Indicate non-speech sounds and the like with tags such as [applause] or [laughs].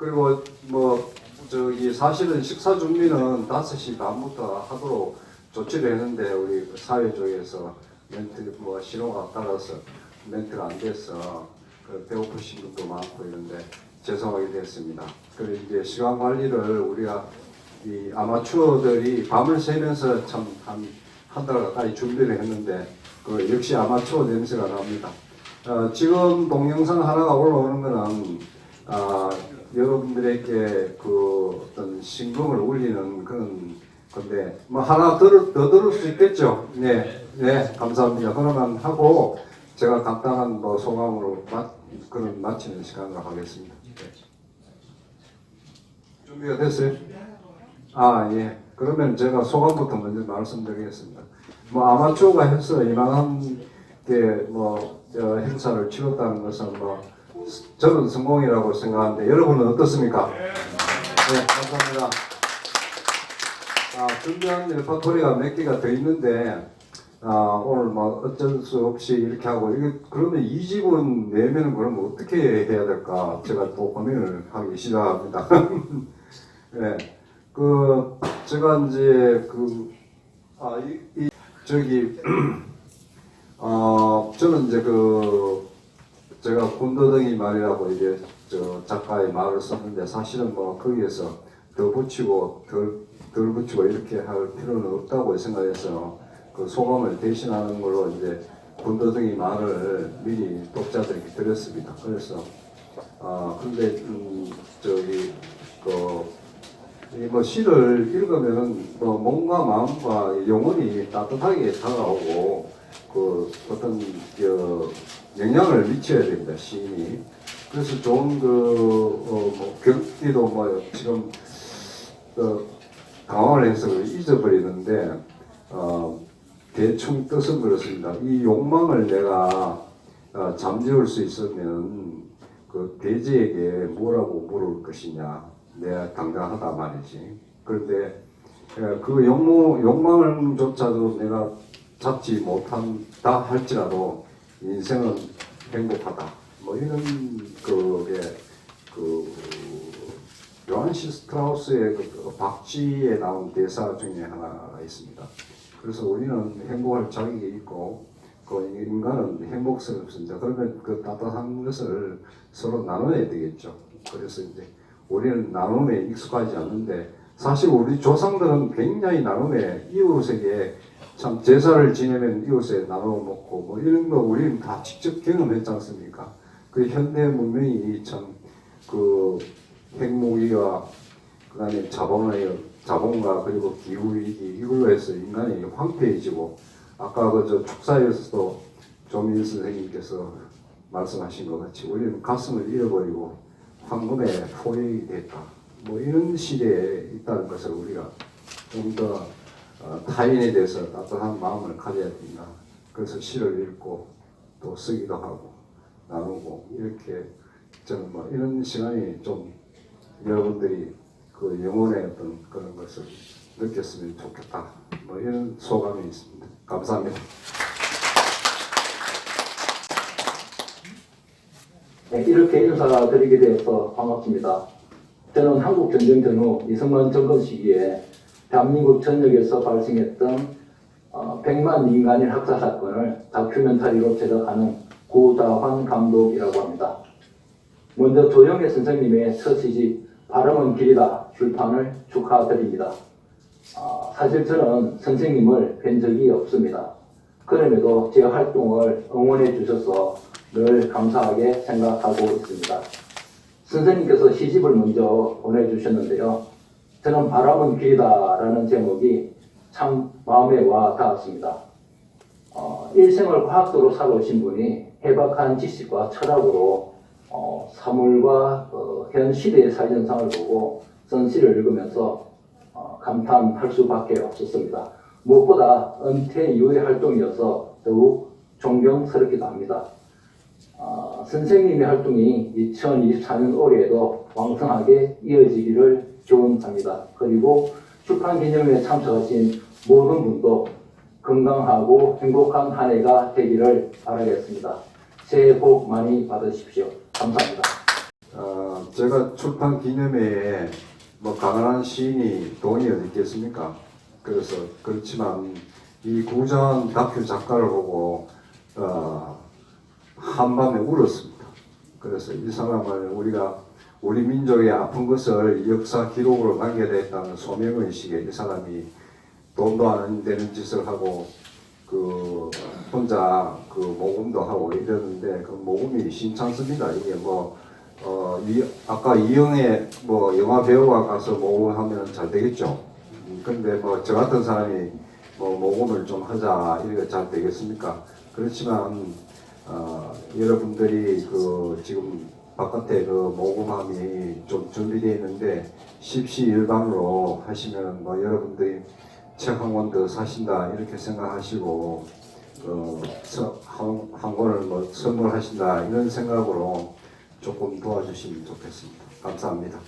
그리고 뭐 저기 사실은 식사 준비는 5시 반부터 하도록 조치를 했는데 우리 사회 쪽에서 멘트 뭐 신호가 따라서 멘트가 안 돼서 그 배고프신 분도 많고 이런데 죄송하게 됐습니다. 그리고 이제 시간 관리를 우리가 이 아마추어들이 밤을 새면서 참한 한 달 가까이 준비를 했는데 그 역시 아마추어 냄새가 납니다. 어, 지금 동영상 하나가 올라오는 거는 아, 여러분들에게 그 어떤 신금을 울리는 그런 건데 뭐 하나 더, 더 들을 수 있겠죠? 네, 네, 감사합니다. 그러면 하고 제가 간단한 뭐 소감으로 마, 그런 마치는 시간으로 하겠습니다. 네. 준비가 됐어요? 아, 예. 그러면 제가 소감부터 먼저 말씀드리겠습니다. 뭐 아마추어가 해서 이만한 게뭐 행사를 치렀다는 것은 뭐 저는 성공이라고 생각하는데 여러분은 어떻습니까? 네, 감사합니다. 아, 준비한 레퍼토리가 몇 개가 더 있는데 아, 오늘 뭐 어쩔 수 없이 이렇게 하고 이게 그러면 이 집은 내면 그러면 어떻게 해야 될까 제가 또 고민을 하기 시작합니다. [laughs] 네, 그 제가 이제 그 아, 이, 이 저기 어 [clears throat] 저는 이제 그 제가 군더더기 말이라고 이제 저 작가의 말을 썼는데 사실은 뭐 거기에서 더 붙이고 덜, 덜 붙이고 이렇게 할 필요는 없다고 생각해서 그 소감을 대신하는 걸로 이제 군더더기 말을 미리 독자들에게 드렸습니다. 그래서 아 근데 음 저기 그 이뭐 시를 읽으면은 뭐 몸과 마음과 영혼이 따뜻하게 다가오고 그 어떤 그 영향을 미쳐야 됩니다 시인이 그래서 좋은 그어뭐 경기도 뭐 지금 어 강화를 해서 잊어버리는데 어 대충 뜻은 그렇습니다 이 욕망을 내가 어, 잠재울 수 있으면 그 대지에게 뭐라고 물을 것이냐 내가 당당하다 말이지. 그런데 에, 그 욕망, 욕망을 조차도 내가 잡지 못한다 할지라도 인생은 행복하다. 뭐 이런 그게 그 요한 시 스트라우스의 그 박쥐에 나온 대사 중에 하나가 있습니다. 그래서 우리는 행복할 자격이 있고 그 인간은 행복스럽습니다. 그러면 그 따뜻한 것을 서로 나눠야 되겠죠. 그래서 이제 우리는 나눔에 익숙하지 않는데 사실 우리 조상들은 굉장히 나눔에 이웃에게 참 제사를 지내면 이웃에 나눠 먹고 뭐 이런 거 우리는 다 직접 경험했지 않습니까? 그 현대 문명이 참 그 핵무기와 그다음에 자본의 자본과 그리고 기후 위기 이걸로 해서 인간이 황폐해지고 아까 그저 축사에서도 조민 선생님께서 말씀하신 것 같이 우리는 가슴을 잃어버리고 황금의 포획이 됐다. 뭐 이런 시대에 있다는 것을 우리가 좀더 어, 타인에 대해서 따뜻한 마음을 가져야 된다. 그래서 시를 읽고 또 쓰기도 하고 나누고 이렇게 저는 뭐 이런 시간이 좀 여러분들이 그 영혼의 어떤 그런 것을 느꼈으면 좋겠다. 뭐 이런 소감이 있습니다. 감사합니다. 네, 이렇게 인사드리게 되어서 반갑습니다. 저는 한국 전쟁 전후 이승만 정권 시기에 대한민국 전역에서 발생했던 어, 100만 민간인 학살 사건을 다큐멘터리로 제작하는 구다환 감독이라고 합니다. 먼저 조영애 선생님의 첫 시집 발음은 길이다 출판을 축하드립니다. 아, 사실 저는 선생님을 뵌 적이 없습니다. 그럼에도 제 활동을 응원해 주셔서 늘 감사하게 생각하고 있습니다. 선생님께서 시집을 먼저 보내주셨는데요. 저는 바람은 길이다라는 제목이 참 마음에 와 닿았습니다. 어, 일생을 과학도로 살아오신 분이 해박한 지식과 철학으로 어, 사물과 어, 현 시대의 사회현상을 보고 선시를 읽으면서 어, 감탄할 수밖에 없었습니다. 무엇보다 은퇴 이후의 활동이어서 더욱 존경스럽기도 합니다. 어, 선생님의 활동이 2024년 올해에도 왕성하게 이어지기를 기원합니다. 그리고 출판 기념회에 참석하신 모든 분도 건강하고 행복한 한 해가 되기를 바라겠습니다. 새해 복 많이 받으십시오. 감사합니다. 어, 제가 출판 기념회에 뭐 가난한 시인이 돈이 어디 있겠습니까? 그래서 그렇지만 이 구전 다큐 작가를 보고 어, 한밤에 울었습니다. 그래서 이 사람을 우리가 우리 민족의 아픈 것을 역사 기록으로 남겨야겠다는 소명의식에 이 사람이 돈도 안 되는 짓을 하고 그 혼자 그 모금도 하고 이러는데 그 모금이 신창습니다. 이게 뭐 어, 이, 아까 이영애 뭐 영화 배우가 가서 모금하면 잘 되겠죠. 음, 근데 뭐 저 같은 사람이 뭐 모금을 좀 하자 이게 잘 되겠습니까? 그렇지만 어, 여러분들이 그 지금 바깥에 그 모금함이 좀 준비되어 있는데 십시일반으로 하시면 뭐 여러분들이 책 한 권 더 사신다 이렇게 생각하시고 어, 서- 한, 한 권을 뭐 선물하신다 이런 생각으로 조금 도와주시면 좋겠습니다. 감사합니다.